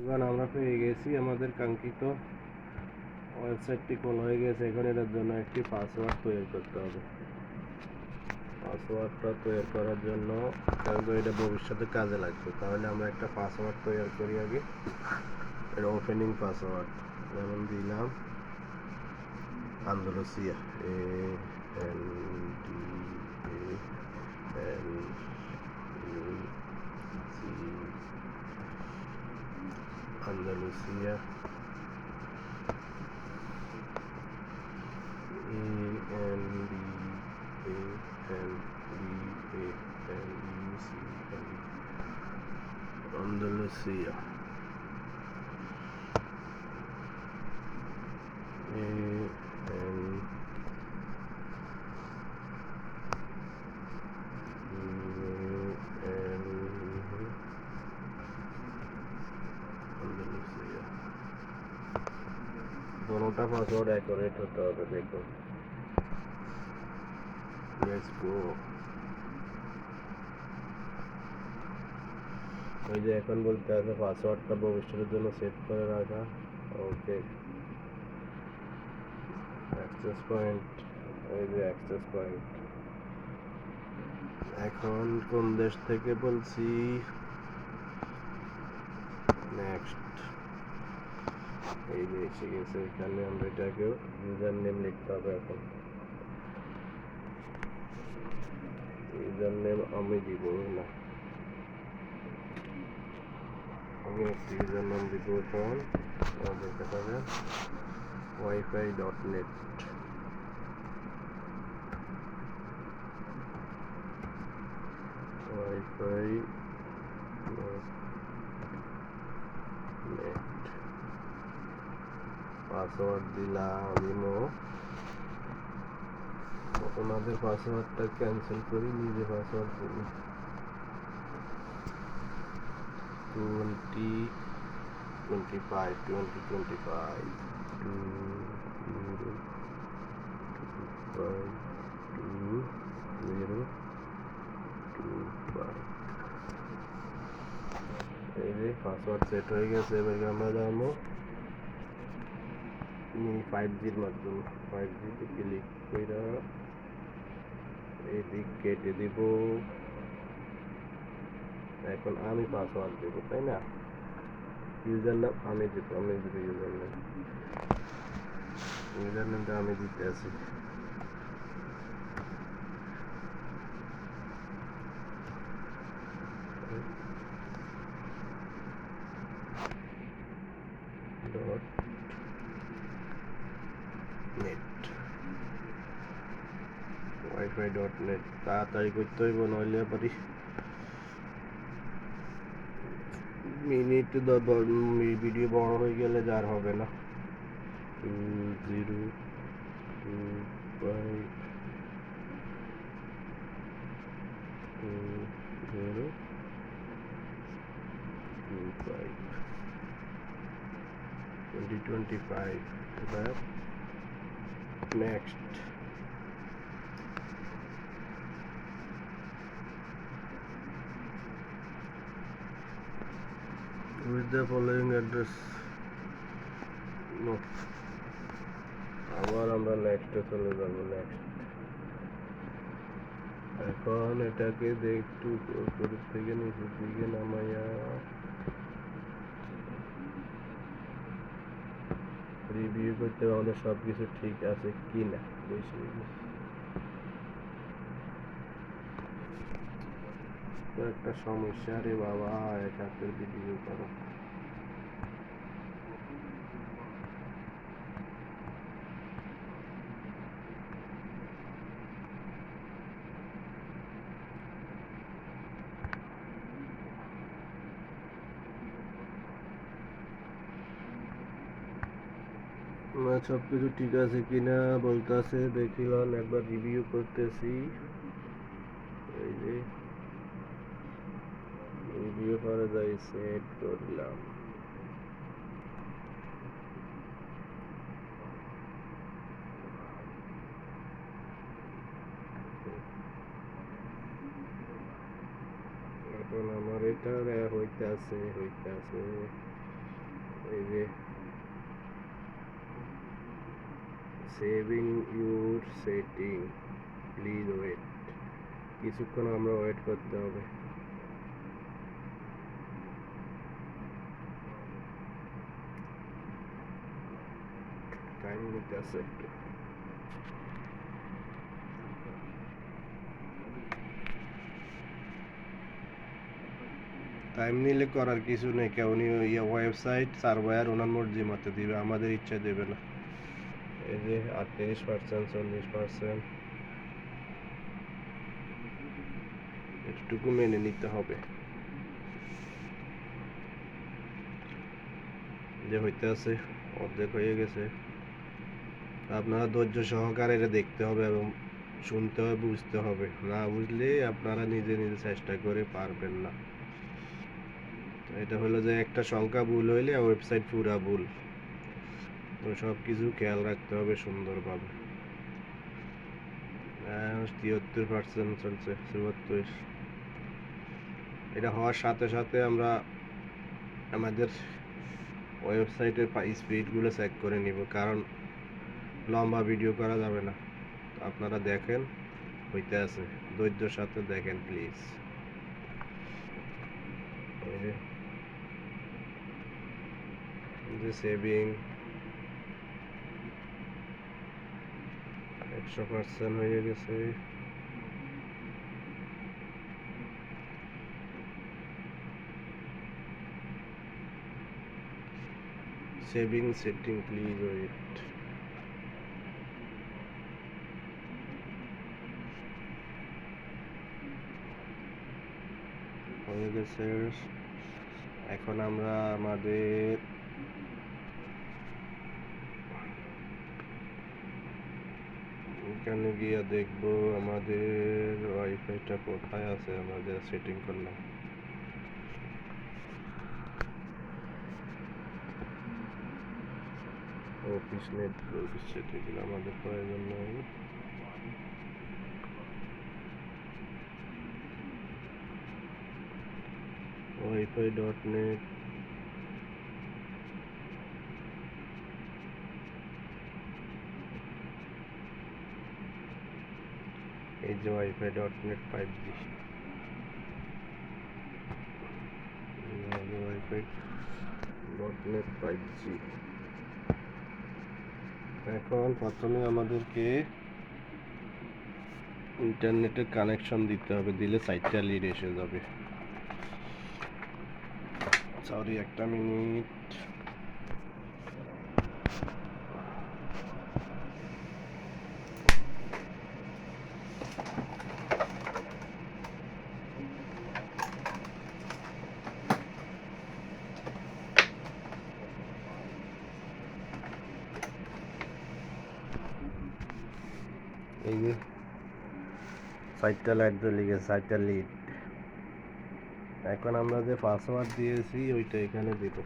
এখন আমরা পেয়ে গেছি আমাদের কাঙ্ক্ষিত ওয়েবসাইটটি খোলা হয়ে গেছে। এখন এটার জন্য একটি পাসওয়ার্ড তৈরি করতে হবে। পাসওয়ার্ডটা তৈরি করার জন্য এটা ভবিষ্যতে কাজে লাগবে। তাহলে আমরা একটা পাসওয়ার্ড তৈরি করি আগে। এটা ওপেনিং পাসওয়ার্ড যেমন দিলাম। Andalusia. A, N, D, A L U C Andalucía A N D A N D A C L A दोनोंটা পাসওয়ার্ড অ্যাকুরেট হতে হবে দেখুন লেটস গো ওই যে এখন বলতে আছে পাসওয়ার্ডটা ভবিষ্যতের জন্য সেট করে রাখা। ওকে অ্যাক্সেস পয়েন্ট এই যে অ্যাক্সেস পয়েন্ট এখন কোন দেশ থেকে বলছি? নেক্সট এই যে এসে গেছে এখানে আমরা এটাকে ইউজার নেম লিখতে হবে এখন। ইউজার নেম আমি দিব, না। আমি একটি ইউজার নেম দিব এখন আমাদের দেখাবে wifi dot net. Wifi dot net password দিলাম ওনাদের পাসওয়ার্ডটা ক্যান্সেল করি, নিজে পাসওয়ার্ড দিই। Twenty twenty five twenty twenty five two zero two five two zero two five এই যে পাসওয়ার্ড সেট হয়ে গেছে এবার আমরা যাব ফাইভ জির মাধ্যমে। ফাইভ জিতে ক্লিক করে এদিক কেটে দিব। এখন আমি পাসওয়ার্ড দেব, তাই না? ইউজার নাম আমি দেব আমি দেব ইউজার নাম ইউজার নামটা আমি দিতে আছি dot net wifi dot net তাড়াতাড়ি করতে হইব, নইলে পারি মিনিট ভিডিও বড় হয়ে গেলে যার হবে না। Two zero two zero twenty twenty five next with the following address. No. আবার আমরা নেক্সটে চলে যাব নেক্সট এখন এটাকে একটু উপরের থেকে নিচের দিকে নামাইয়া। রিভিউ করতে হবে সব কিছু ঠিক আছে কি না বেশি তো একটা সমস্যা রে বাবা এক হাতের করো। সব কিছু ঠিক আছে কিনা বলতেছে দেখিলাম একবার রিভিউ করতেছি। এই যে। রিভিউ করে যাই সেট করলাম এখন আমার এটা হইতে আছে হইতে আছে এই যে saving your setting please wait কিছুক্ষণ আমরা ওয়েট করতে হবে টাইম নিতে আছে একটু টাইম নিলে করার কিছু নেই কেউ ইয়ে ওয়েবসাইট সার্ভার ওনার মর্জি মতো দিবে আমাদের ইচ্ছা দেবে না এই যে আটত্রিশ পার্সেন্ট চল্লিশ পার্সেন্ট এটুকু মেনে নিতে হবে যে হইতে আছে অর্ধেক হয়ে গেছে আপনারা ধৈর্য সহকারে এটা দেখতে হবে এবং শুনতে হবে, বুঝতে হবে। না বুঝলে আপনারা নিজে নিজে চেষ্টা করে পারবেন না। এটা হলো যে একটা সংখ্যা ভুল হইলে ওয়েবসাইট পুরা ভুল। তো সব কিছু খেয়াল রাখতে হবে সুন্দরভাবে। তিয়াত্তর পার্সেন্ট চলছে, চুয়াত্তর। এটা হওয়ার সাথে সাথে আমরা আমাদের ওয়েবসাইটের স্পিডগুলো চেক করে নিব। কারণ লম্বা ভিডিও করা যাবে না। আপনারা দেখেন, হইতে আছে। ধৈর্যর সাথে দেখেন প্লিজ যে। সেভিং একশো পার্সেন্ট হয়ে গেছে। সেভিং সেটিং প্লিজ ওয়েট হয়ে গেছে। এখন আমরা আমাদের এখানে গিয়ে দেখব আমাদের ওয়াইফাইটা কোথায় আছে আমাদের সেটিং করলাম। অফিস নেট অফিস সেটিং আমাদের প্রয়োজন নেই। ওয়াইফাই ডট নেট এই যে wifi dot net five G wifi dot net five G এখন প্রথমে আমাদেরকে ইন্টারনেটের কানেকশন দিতে হবে, দিলে সাইটটা লিড এসে যাবে। সরি একটা মিনিট। এই যে সাইটটা লাইট জ্বলে গেছে সাইটটা লিড এখন আমরা যে পাসওয়ার্ড দিয়েছি, ওইটা এখানে দিব।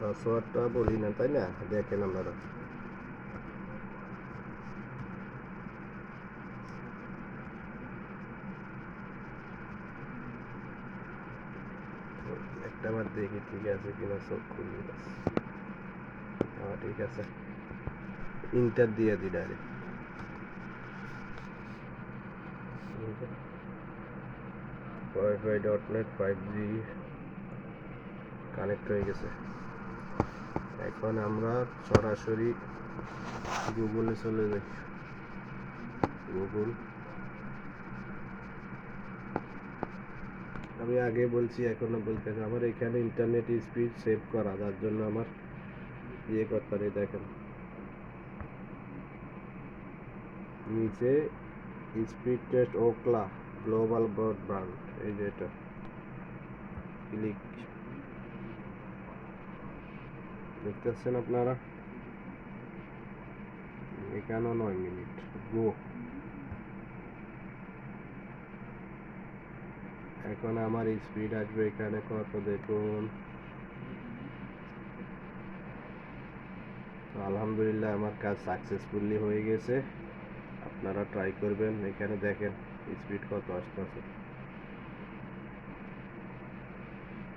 পাসওয়ার্ডটা বলি না, তাই না? দেখেন আপনারা। একটা বার দেখি ঠিক আছে কিনা সব খুলে ঠিক আছে। ইন্টার দিয়ে দিই direct wifi dot net five G connect হয়ে গেছে। এখন আমরা সরাসরি গুগলে চলে যাই। গুগল আমি আগে বলছি, এখনও বলতে আমার এখানে ইন্টারনেট স্পিড সেভ করা, যার জন্য আমার ইয়ে করতে দেখেন। নিচে speed test Ookla global broadband, এই যে এটা। ক্লিক। দেখতেছেন আপনারা? এখানে নয় মিনিট। গো। এখন আমার স্পিড আসবে এখানে, কত দেখুন। আলহামদুলিল্লাহ আমার কাজ সাকসেসফুলি হয়ে গেছে। আপনারা ট্রাই করবেন, এখানে দেখেন স্পিড কত আসতেছে।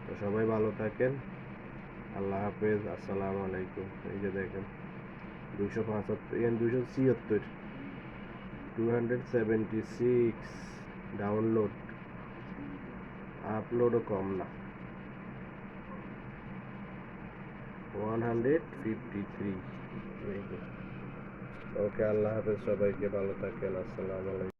তো সবাই ভালো থাকেন, আল্লাহ হাফেজ, আসসালামু আলাইকুম। এই যে দেখেন দুশো পঁচাত্তর দুশো ছিয়াত্তর two hundred seventy six download আপলোডও কম না। One hundred fifty three okay আল্লাহ হাফেজ সবাইকে ভালো থাকেন আসসালামু আলাইকুম।